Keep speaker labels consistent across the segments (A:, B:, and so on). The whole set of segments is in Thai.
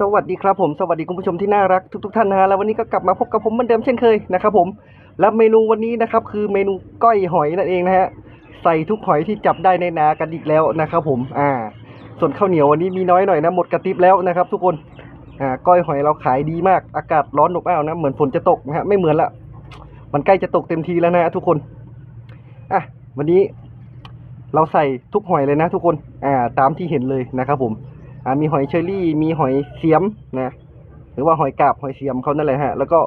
A: สวัสดีครับผมสวัสดีคุณผู้ชมที่น่ารักทุกๆท่านนะฮะแล้ววันนี้ก็กลับมาพบกับผมเหมือนเดิมเช่นเคยนะครับผมและเมนูวันนี้นะครับคือเมนูก้อยหอยนั่นเองนะฮะใส่ทุกหอยที่จับได้ในนากันอีกแล้วนะครับผมอ่า ส่วนข้าวเหนียววันนี้มีน้อยหน่อยนะหมดกระติบแล้วนะครับ ทุกคนอ่าก้อยหอยเราขายดีมากอากาศร้อนอบอ้าวนะเหมือนฝนจะตกนะฮะไม่เหมือนละมันใกล้จะตกเต็มทีแล้วนะฮะทุกคนอะวันนี้เราใส่ทุกหอยเลยนะ ทุกคนอ่าตามที่เห็นเลยนะครับผม อ่ามีหอยเชอรี่ มีหอยเสียมนะ หรือว่าหอยกาบหอยเสียมเขานั่นแหละฮะ แล้วก็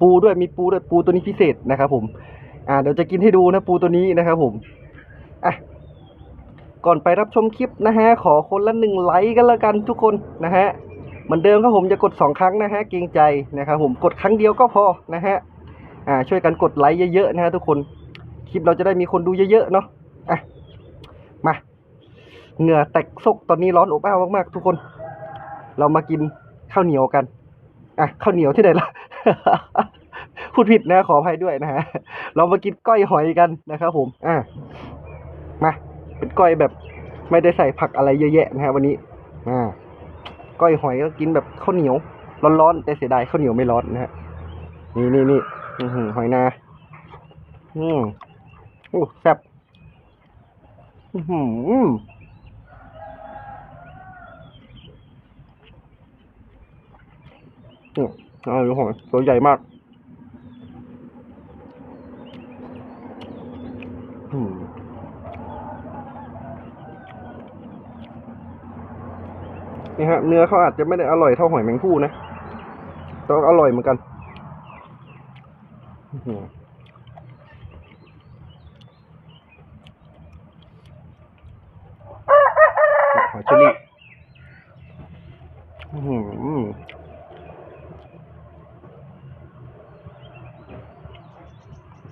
A: ปูด้วยมีปูด้วยปูตัวนี้พิเศษนะครับผม อ่าเดี๋ยวจะกินให้ดูนะปูตัวนี้นะครับผม อะก่อนไปรับชมคลิปนะฮะ ขอคนละหนึ่งไลค์กันแล้วกันทุกคนนะฮะเหมือนเดิมครับผมจะกดสองครั้งนะฮะเกรงใจนะครับผมกดครั้งเดียวก็พอนะฮะอ่าช่วยกันกดไลค์เยอะๆนะฮะทุกคนคลิปเราจะได้มีคนดูเยอะๆเนาะ เหงื่อแตกซกตอนนี้ร้อนอบอ้าวมากๆทุกคน เรามากินข้าวเหนียวกัน อะข้าวเหนียวที่ไหนล่ะ พูดผิดนะขออภัยด้วยนะฮะ เรามากินก้อยหอยกันนะครับผม อะ มา เป็นก้อยแบบไม่ได้ใส่ผักอะไรเยอะแยะนะฮะวันนี้ อ่า ก้อยหอยก็กินแบบข้าวเหนียว ร้อนๆแต่เสียดายข้าวเหนียวไม่ร้อนนะฮะ นี่นี่นี่หอยนา อืมโอ้แซ่บอือ หืออืมอ่าดูหอยตัวใหญ่มากอืมนี่ฮะ เนื้อเขาอาจจะไม่ได้อร่อยเท่าหอยแมงผู้นะแต่อร่อยเหมือนกันอือหือหอยเชอรี่อื้อหือ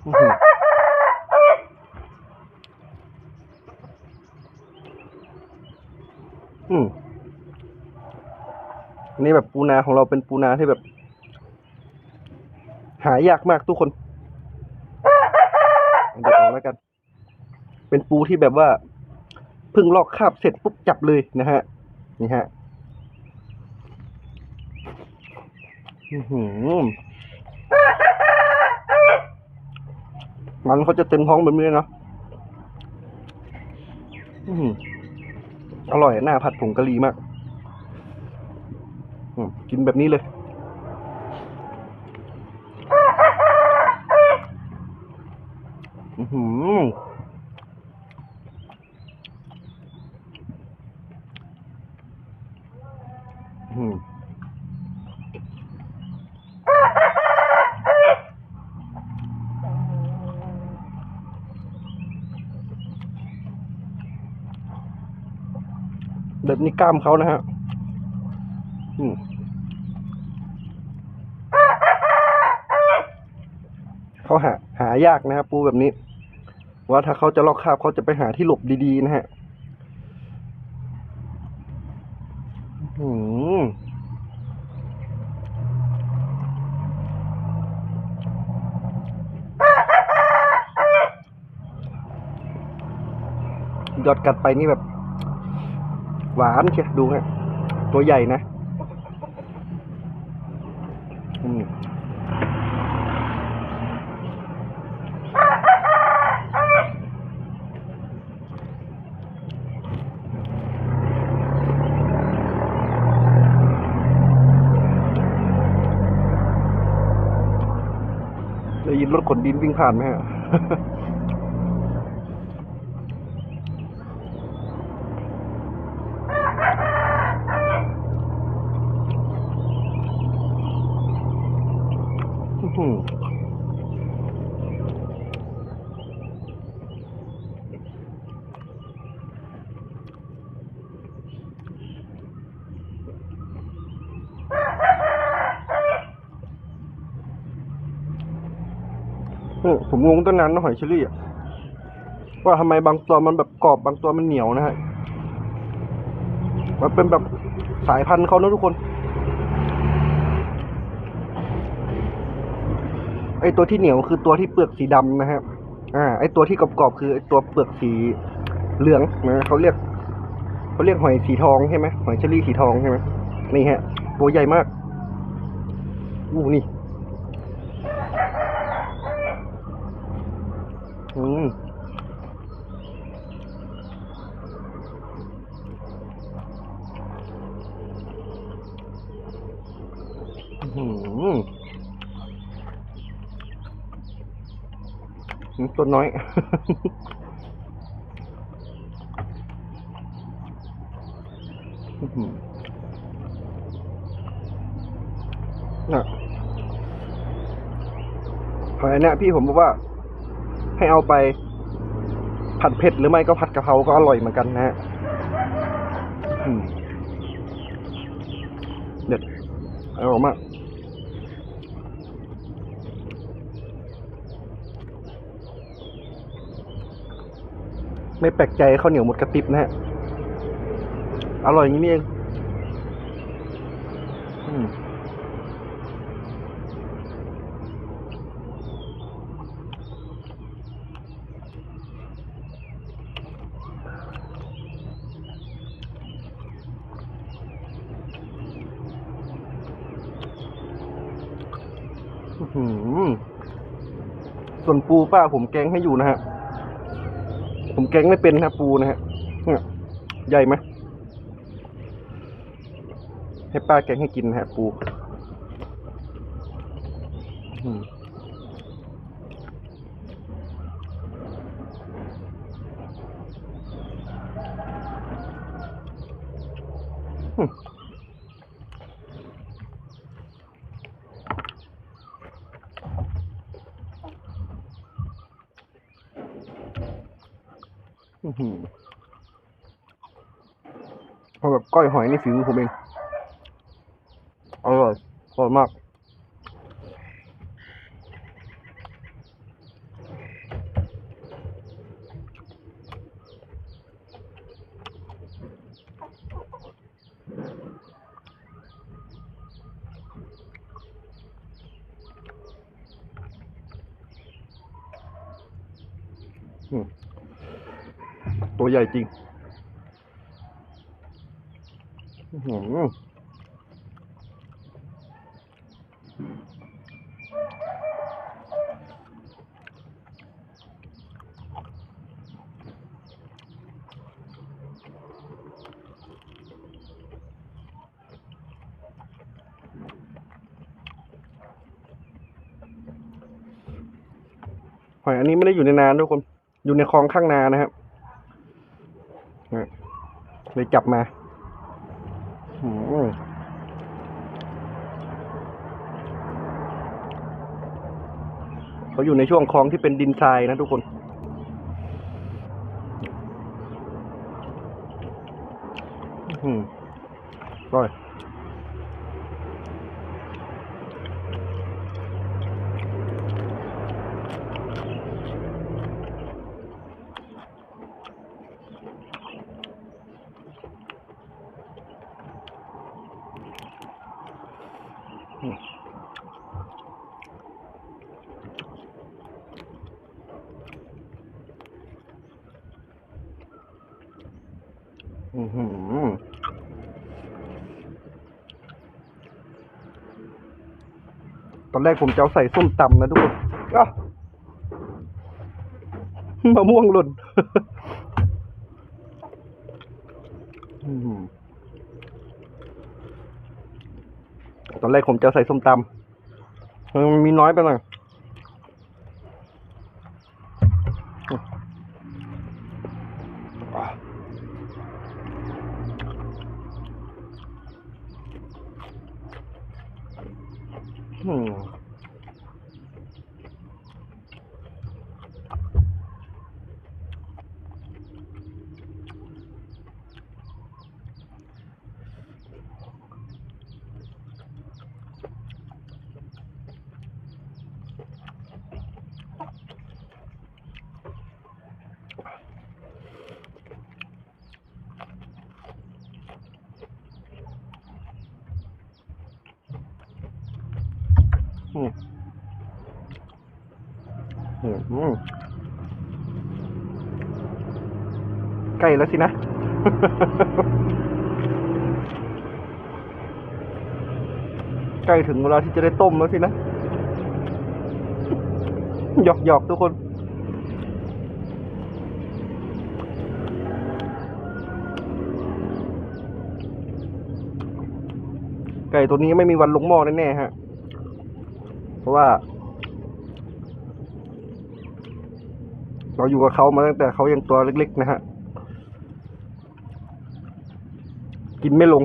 A: อื้อหืออืมอั นนี่แบบปูนาของเราเป็นปูนาที่แบบ หายากมากทุกคนเดี๋ยวออกแล้วกัน เป็นปูที่แบบว่าเพิ่งลอกคราบเสร็จปุ๊บจับเลยนะฮะ นี่ฮะมันเขาจะเต็มท้องแบบนี้เนาะออร่อยหน้าผัดผงกะหรี่มาก กินแบบนี้เลย อือหืออือหือแบบนี้กล้ามเขานะฮะ อืม เขาหาหายากนะครับปูแบบนี้ ว่าถ้าเขาจะลอกคราบเขาจะไปหาที่หลบดีๆนะฮะอืมยอดกัดไปนี่แบบ หวานเชียดูฮะตัวใหญ่นะ อืมได้ยิน รถขนดินวิ่งผ่านไหมฮะ อื้อหือ เออผมงงตั้งนานนะหอยเชอรี่อะว่าทำไมบางตัวมันแบบกรอบบางตัวมันเหนียวนะฮะมันเป็นแบบสายพันธุ์เขานะทุกคน ไอตัวที่เหนียวคือตัวที่เปลือกสีดำนะฮะอ่า ไอตัวที่กรอบๆคือไอตัวเปลือกสีเหลืองนะเขาเรียกเขาเรียกหอยสีทองใช่ไหมหอยเชอรี่สีทองใช่ไหมนี่ฮะ ตัวใหญ่มากอู้นี่ อืมอืมตัวน้อยอื้อหือน่ะหอยเนี่ยพี่ผมบอกว่า ให้เอาไป ผัดเผ็ดหรือไม่ก็ผัดกะเพราก็อร่อยเหมือนกันนะฮะเด็ดอร่อยมากไม่แปลกใจข้าวเหนียวหมดกระติบนะฮะ อร่อยอย่างนี้เอง ส่วนปูป้าผมแกงให้อยู่นะฮะ ผมแกงไม่เป็นนะปูนะฮะใหญ่ไหมให้ป้าแกงให้กินนะฮะปู อืม อื้อแบบก้อยหอยนี่ฝีมือผมเองอร่อยอร่อยมากอืม ตัวใหญ่จริงหอยอันนี้ไม่ได้อยู่ในนาทุกคน อยู่ในคลองข้างนานะครับ เลยจับมาเขาอยู่ในช่วงคลองที่เป็นดินทรายนะทุกคน อืมร่อย อือหือ ตอนแรกผมจะเอาใส่ส้มตำนะทุกคนก็มะม่วงหล่นตอนแรกผมจะเอาใส่ส้มตำมันมีน้อยไปหน่อย อืมอืมอืมอืม ใกล้แล้วสินะ ใกล้ถึงเวลาที่จะได้ต้มแล้วสินะ หยอกหยอกทุกคนไก่ตัวนี้ไม่มีวันลงหม้อแน่ๆฮะ เพราะว่า เราอยู่กับเขามาตั้งแต่เขายังตัวเล็กๆนะฮะ กินไม่ลง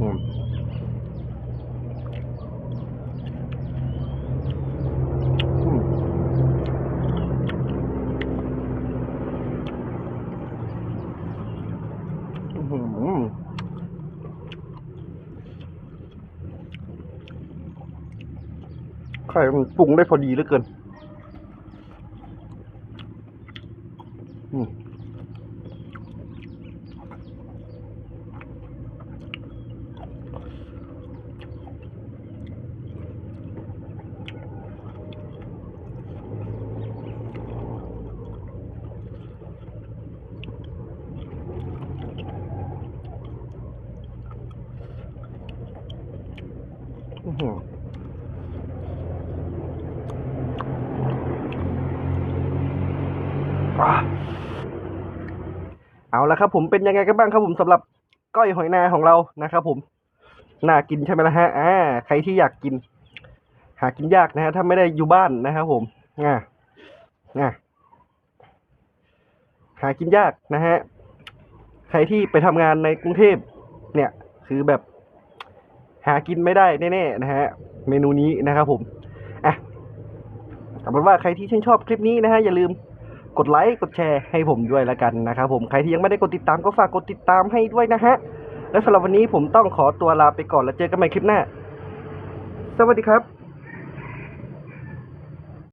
A: อืมอืมอื้อหือ ไข่มันปรุงได้พอดีเหลือเกิน เอาละครับผมเป็นยังไงกันบ้างครับผมสำหรับก้อยหอยนาของเรานะครับผมน่ากินใช่ไหมล่ะฮะอ่าใครที่อยากกิน หากินยากนะฮะถ้าไม่ได้อยู่บ้านนะครับผมอ่าอ่าหากินยากนะฮะใครที่ไปทำงานในกรุงเทพเนี่ย คือแบบ หากินไม่ได้แน่ๆนะฮะเมนูนี้นะครับผมอะเอาเป็นว่าใครที่ชื่นชอบคลิปนี้นะฮะอย่าลืม กดไลค์กดแชร์ให้ผมด้วยละกันนะครับผมใครที่ยังไม่ได้กดติดตามก็ฝากกดติดตามให้ด้วยนะฮะและสำหรับวันนี้ผมต้องขอตัวลาไปก่อนแล้วเจอกันใหม่คลิปหน้า สวัสดีครับ